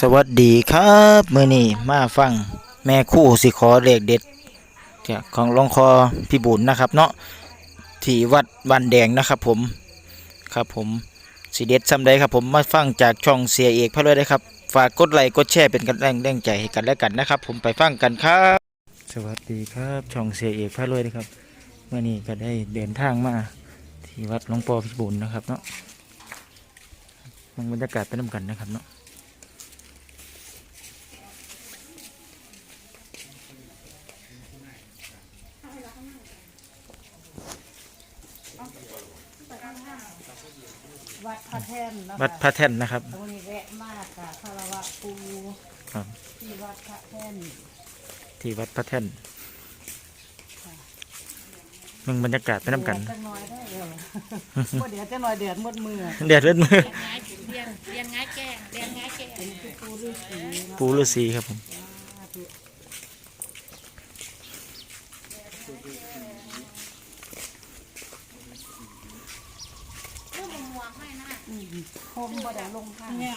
สวัสดีครับมื่อนี้มาฟังแม่คู่สิขอเลขเด็ดจากของหลวงคอพี่บุญนะครับ เนาะที่วัดบันแดงนะครับ ผมครับผมสีเด็ดซ้ำใดครับผมมาฟังจากช่องเสียเอกพระเลยนะครับ ฝากกดไลค์กดแชร์เป็นกำลังแรงใจให้กันและกันนะครับ ผมไปฟังกันครับ สวัสดีครับช่องเสียเอกพระเลยนะครับเมื่อนี้ก็ได้เดินทางมาที่วัดหลวงปอพี่บุญนะครับเนาะมันบรรยากาศไปน้ำกันนะครับเนาะ วัดพระแท่นเนาะวัดพระแท่นนะครับตรงนี้แวะมากค่ะคารวะปูครับ ที่วัดพระแท่นที่วัดพระแท่นมึงบรรยากาศไปน้ำกัน เดือดจังน้อยได้เลยพอเดี๋ยวจะหน่อยเดือดหมดมือเดือดเลือดมือง่ายเรียนเรียนง่ายแก่เรียนง่ายแก่เป็นคือปูฤาษีเนาะปูฤาษีครับผม เรื่องมัวให้นะ อืม โฮมบ่ได้ลงค่ะเนี่ย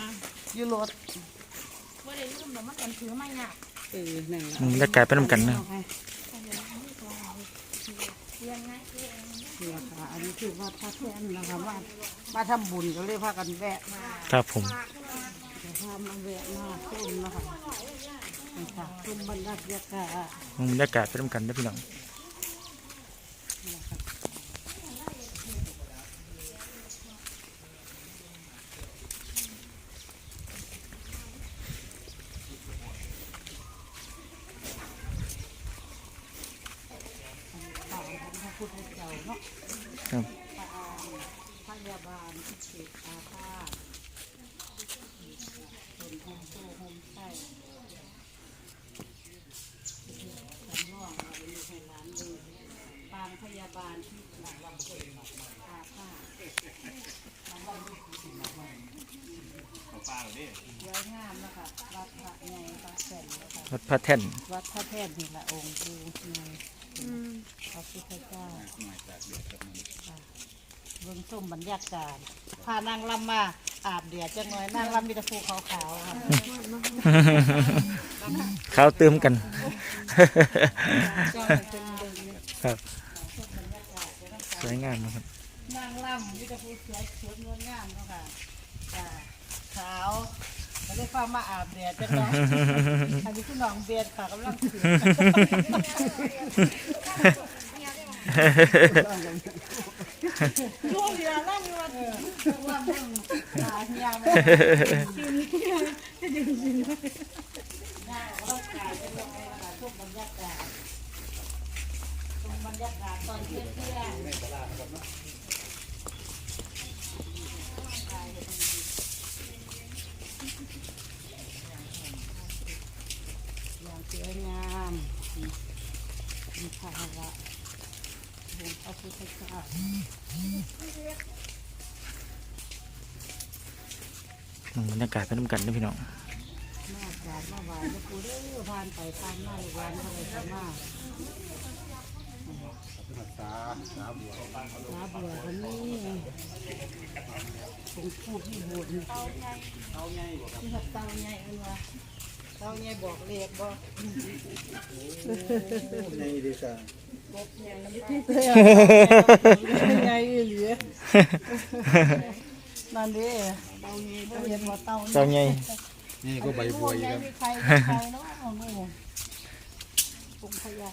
อยู่รถว่าได้ลืมแต่มันกันถือไม่หนักเออนั่นแหละมึงบรรยากาศไปน้ำกันนะเรียนง่ายแก่เนี่ยค่ะอันนี้คือวัดพระแท่นนะคะว่ามาทำบุญก็เลยพากันแวะมาครับผมเดี๋ยวพามาแวะมาชมนะคะนี่ค่ะชมบรรยากาศมึงบรรยากาศไปน้ำกันนะพี่น้อง ต่างของพระพุทธเจ้าเนาะ ครับพยาบาลที่เกิดอาฆาตเป็นโฮมโซ่โฮมไส้สำรองเราเป็นให้ร้านดูปางพยาบาลที่หลังลำเกิดอาฆาตหลังลำเกิดเยอะงามนะคะวัดพระใหญ่พระแสนนะคะวัดพระแท่นวัดพระแท่นนี่แหละองค์ดูใน พระพุทธเจ้าค่ะเบื้องส้มบรรยากาศพานางลำมาอาบเดียดจังหน่อยนางลำมีแตะภูขาวๆค่ะข้าวเติมกันเจ้าเป็นเบิ่งเนี่ยครับสวยงามนะครับนางลำมีแตะภูสวยสวยงดงามเนาะค่ะจ้ะขาว ไม่ได้ฟ้ามาอาบเดียดจังหน่อยอันนี้คือน้องเบียดค่ะกำลังถือช่วงเดียวนั่งอยู่ว่าลำเบิ่งตาเหี่ยมได้ร่างกายเป็นยังไงล่ะช่วงบรรยากาศช่วงบรรยากาศตอนเที่ยงเที่ยงอย่างสวยงามมีภาระองค์พระพุทธเจ้า มึง บรรยากาศไปน้ำกันนะพี่น้องมาจากมาไหวแล้วกูเด้อผ่านไปผ่านมาลูกหลานเขาเลยจะมาสาสาบัวสาบัวคนนี้ผมพูดที่บุญเต้าใหญ่เต้าใหญ่ที่หัดเต้าใหญ่เอันว่าเต้าใหญ่บอกเลขบ่ในดีซ่า ใหญ่อีหลีนั่นเด้เต้าใหญ่เต้าเห็นว่าเต้าเจ้าใหญ่นี่ก็ใบบัวอีกครับมีใครใครเนาะนี่ปุงพญา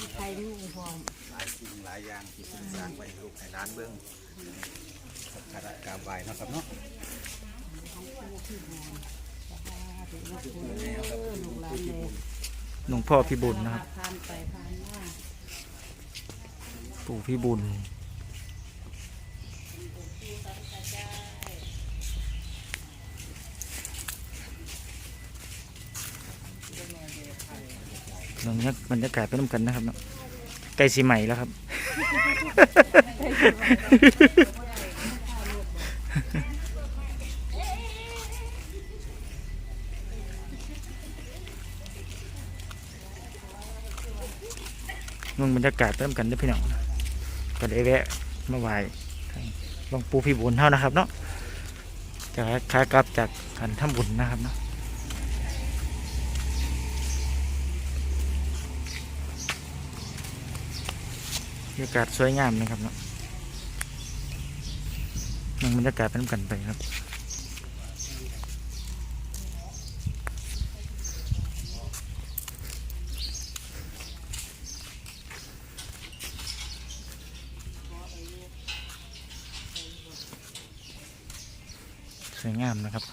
มีใครรู้พร้อมหลายสิ่งหลายอย่างที่เป็นสร้างไว้ให้ลูกให้ร้านเบิ้งสักการะกราบไหว้เนาะครับเนาะลูกหลานเลย หลวงพ่อพี่บุญนะครับ ผ่านไปผ่านมาปู่พี่บุญลองยักบรรยากาศไปน้ำกันนะครับเนาะใกล้สีใหม่แล้วครับ มึงบรรยากาศไปน้ำกันด้วยพี่น้องก็ได้แวะมาไหว้หลวงปู่พี่บุญเท่านะครับเนาะจะขากลับจากการทำบุญนะครับเนาะบรรยากาศสวยงามนะครับเนาะนั่งบรรยากาศเป็นกันไปครับ วยงามนะครับ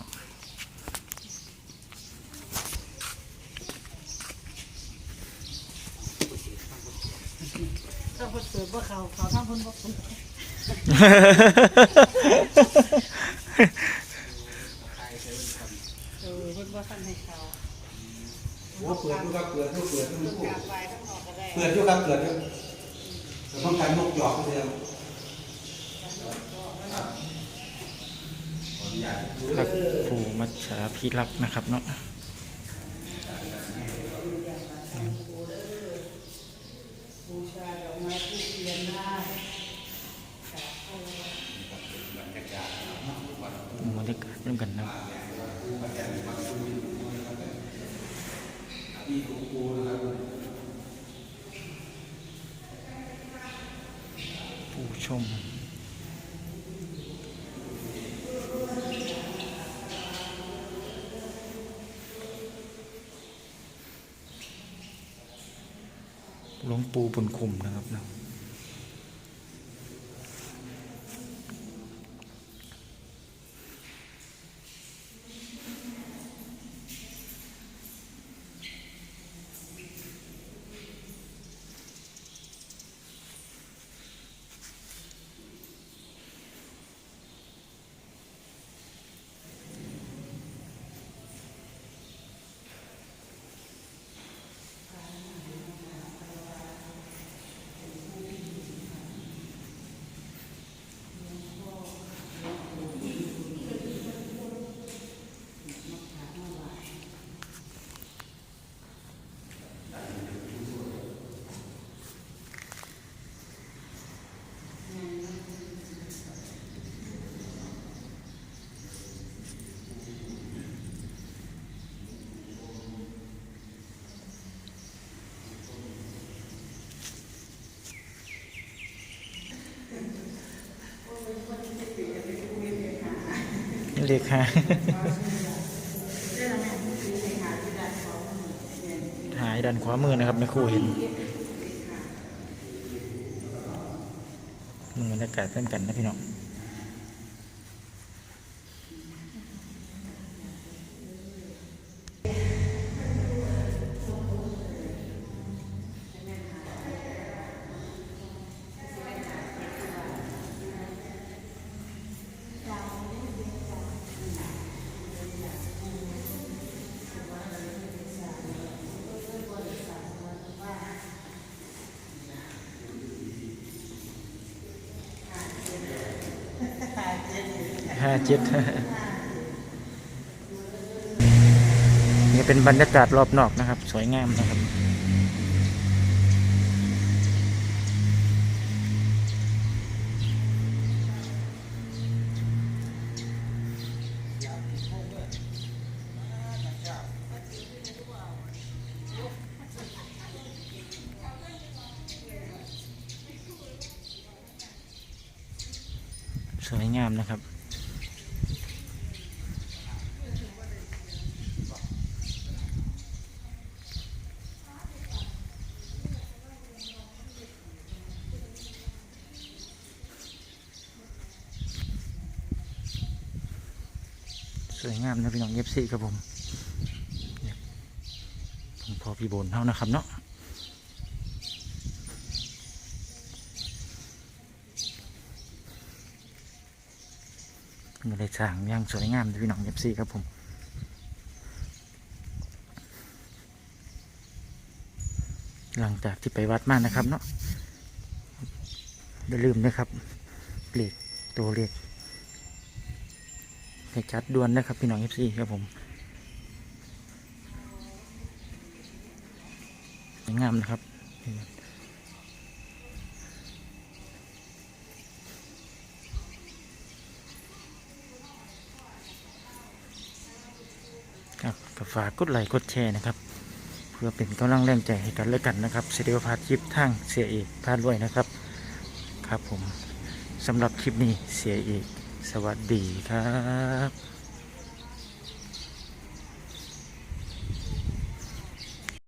ถ้าคนเสือบ่เขาเขาทั้งคนบ่คนเออเพิ่นบ่ทันให้เขาโอ้เปิดดูครับเปิดดูเปิดดูกราบไหว้ทั้งออกก็ได้เปิดดูครับเปิดดูเราต้องการนกหยอกเดียว พระครูมัชชาพิรักษ์นะครับเนาะบูชาดอกไม้ทูบเด้บรรยากาศร่วมกันนะผู้ชม หลวง ปูบุญคุมนะครับนะ เลขาหายดันขวามือนะครับไม่ครู่เห็นมือบรรยากาศเพื่นกันนะพี่น้อง ห้าเจ็ดนี่เป็นบรรยากาศรอบนอกนะครับ สวยงามนะครับสวยงามนะครับ ส วยงามนะพี่น้องเย็บซี่ครับผมเนี่ยหลวงพ่อพี่บนเท่านะครับเนาะมีอะไรสร้างอย่างสวยงามนะพี่น้องเย็บซี่ครับผมหลังจากที่ไปวัดมานะครับเนาะอย่าลืมนะครับเล็กตัวเล็ก ให้จัดด่วนนะครับพี่น้องเอฟซีครับผมสวยงามนะครับฝากกดไลค์กดแชร์นะครับ เพื่อเป็นกำลังแรงใจให้กันและกันนะครับเสด็จพาคลิปทางเสียเอกพาด้วยนะครับ ครับผมสำหรับคลิปนี้เสียเอก สวัสดีครับ